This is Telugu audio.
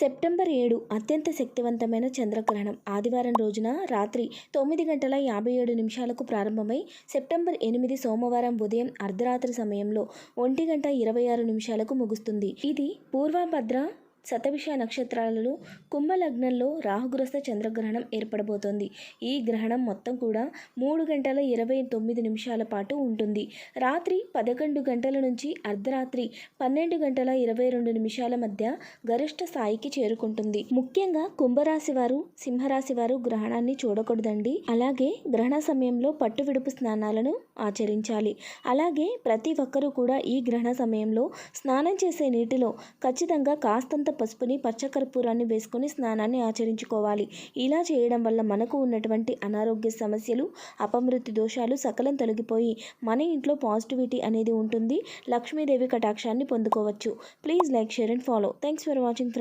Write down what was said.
సెప్టెంబర్ ఏడు అత్యంత శక్తివంతమైన చంద్రగ్రహణం. ఆదివారం రోజున రాత్రి తొమ్మిది గంటల యాభై ఏడు నిమిషాలకు ప్రారంభమై సెప్టెంబర్ ఎనిమిది సోమవారం ఉదయం అర్ధరాత్రి సమయంలో ఒంటి గంట ఇరవై ఆరు నిమిషాలకు ముగుస్తుంది. ఇది పూర్వభద్ర శతభిష నక్షత్రాలలో కుంభలగ్నంలో రాహుగ్రస్త చంద్రగ్రహణం ఏర్పడబోతోంది. ఈ గ్రహణం మొత్తం కూడా మూడు గంటల ఇరవై తొమ్మిది నిమిషాల పాటు ఉంటుంది. రాత్రి పదకొండు గంటల నుంచి అర్ధరాత్రి పన్నెండు గంటల ఇరవై రెండు నిమిషాల మధ్య గరిష్ట స్థాయికి చేరుకుంటుంది. ముఖ్యంగా కుంభరాశి వారు సింహరాశి వారు గ్రహణాన్ని చూడకూడదండి. అలాగే గ్రహణ సమయంలో పట్టు విడుపు స్నానాలను ఆచరించాలి. అలాగే ప్రతి ఒక్కరూ కూడా ఈ గ్రహణ సమయంలో స్నానం చేసే నీటిలో ఖచ్చితంగా కాస్తంత పసుపుని పచ్చకర్పూరాన్ని వేసుకొని స్నానాన్ని ఆచరించుకోవాలి. ఇలా చేయడం వల్ల మనకు ఉన్నటువంటి అనారోగ్య సమస్యలు అపమృతి దోషాలు సకలం తొలగిపోయి మన ఇంట్లో పాజిటివిటీ అనేది ఉంటుంది. లక్ష్మీదేవి కటాక్షాన్ని పొందుకోవచ్చు. Please like share and follow. Thanks for watching friends.